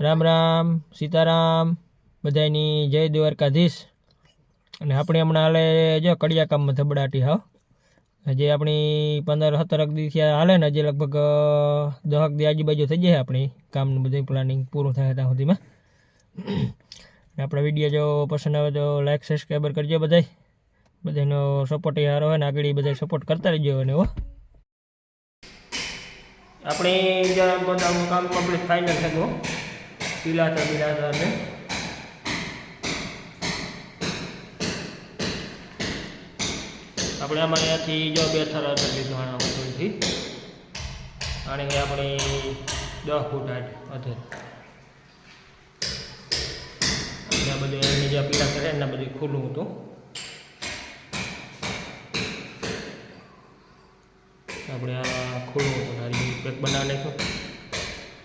રામ રામ, સીતારામ બધાની જય દ્વારકાધીશ. અને આપણે હમણાં હાલે જો કડિયા કામમાં ધબડાટી, હા. હજી આપણી પંદર સત્તર દી થયા હાલે ને, હજી લગભગ દહક દી આજુબાજુ થઈ જાય આપણી કામનું બધું પ્લાનિંગ પૂરું થાય ત્યાં સુધીમાં. અને આપણા વીડિયો જો પસંદ આવે તો લાઈક સબસ્ક્રાઈબર કરજો બધાય. બધાનો સપોર્ટ સારો હોય ને, આગળ બધા સપોર્ટ કરતા રહેજો અને, હો. આપણે જ્યાં કામ કમ્પ્લીટ ફાઇનલ થયું પીલાતા પીલાતા ને આપણે આમાં અહીંયાથી જો બે થર હતા લીધું આના ઉતરથી આને આપણે દસ ફૂટ આઠ અને આ બધું એની જે પીલા કરે એના બધું ખુલ્લું હતું. આપણે આ ખુલ્લું હતું સારી પેક બનાવી નાખ્યું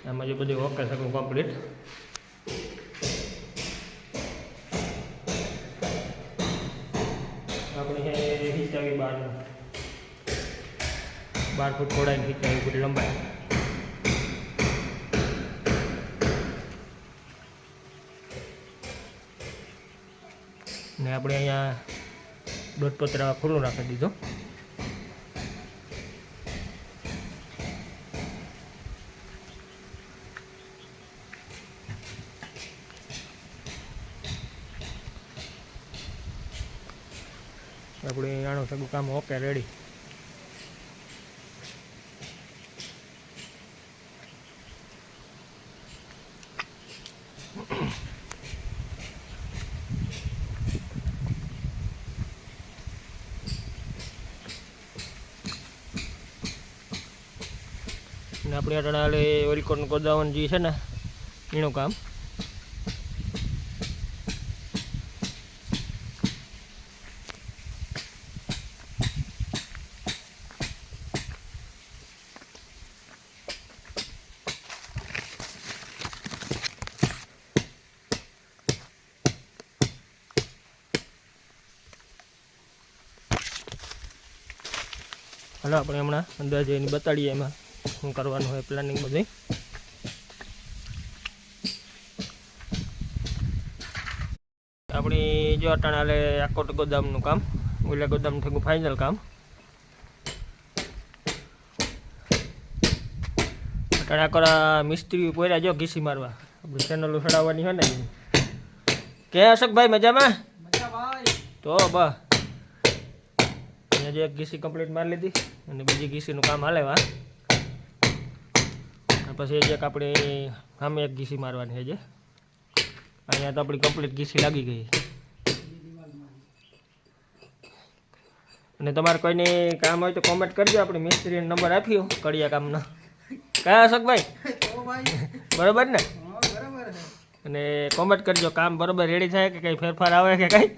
આમાં જે બધું ઓકે શકું કમ્પ્લીટ આપણે ખીચાવી બાર બાર ફૂટ ખોડાઈને ખીચાવી ફૂટ લંબાઈ. ને આપણે અહીંયા દોઢ પતરા ખુલ્લું રાખી દીધું. આપણે આણું સગું કામ ઓકે રેડી ને આપણે અટાણે હાલે ઓરિકોન ગોદાવન જે છે ને, એનું કામ. હાલો આપણે હમણાં અંદાજે એની બતાડીએ એમાં શું કરવાનું હોય પ્લાનિંગ બધું આપણી જો અટાણાલે આકોટ ગોદામનું કામ ઓલા ગોદામ થયું ફાઇનલ કામ. અટાણા કરા મિસ્ત્રી પોયરા જો ઘીસી મારવા. આપણે ચેનલ ચડાવવાની હોય ને કે અશોકભાઈ મજામાં? તો અહીંયા જે ઘીસી કમ્પ્લીટ મારી લીધી. અને બીજી ઘીસીનું કામ હાલે વા પછી એક આપણે સામે એક ઘીસી મારવાની છે જે અહીંયા તો આપણી કમ્પ્લીટ ઘીસી લાગી ગઈ. અને તમારે કોઈને કામ હોય તો કોમેન્ટ કરજો આપણે મિસ્ત્રીનો નંબર આપ્યો કડિયા કામનો કયા અશોકભાઈ બરોબર ને? અને કોમેન્ટ કરજો કામ બરોબર રેડી થાય કે કંઈ ફેરફાર આવે કે કંઈ?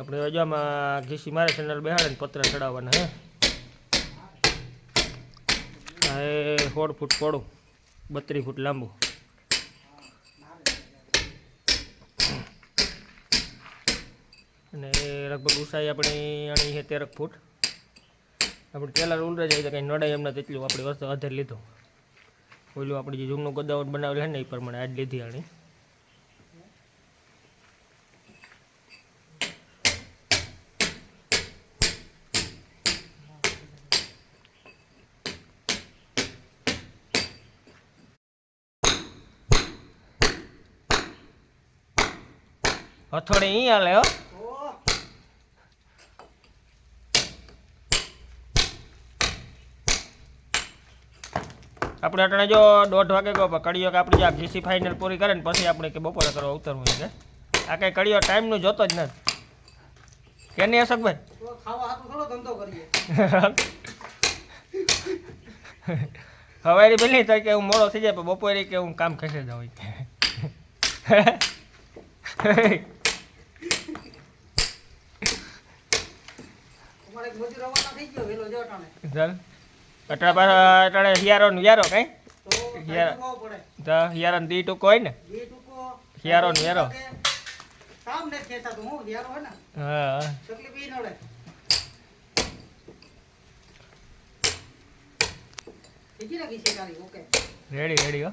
આપણે હજુ આમાં ઘીસી મારે ચેનલ બેહાડે ને પત્ર ચડાવવાના, હે? એ સોળ ફૂટ પોળું, બત્રીસ ફૂટ લાંબુ. અને લગભગ ઉસાઈ આપણી અણી છે તેરક ફૂટ. આપણે ટેલર ઉલરે જાય તો કંઈ નડાય એમને તેટલું આપણી વસ્તુ અધર લીધું. ઓલું આપણે જે જૂનું ગોદાવટ બનાવેલું છે ને એ પ્રમાણે આજ લીધી આણી હથોડે અહીં હાલે હો. આપણે અટણે જો દોઢ વાગે પણ કડીઓ કે આપણી આ ઘીસી ફાઇનલ પૂરી કરે ને પછી આપણે કે બપોરે કરવા ઉતરવું છે આ કઈ કડીઓ ટાઈમનું જોતો જ નથી. કે નહીં અશોકભાઈ? હવારી પેલી થાય કે હું મોડો થઈ જાય પણ બપોરે કે હું કામ ખસે જાઉં અટાણે પાછા અટાણે હિયારો નું યારો કઈ? હિયારો. દી ટૂંકો હોય ને? હિયારો નું યારો હું રેડી રેડી હો.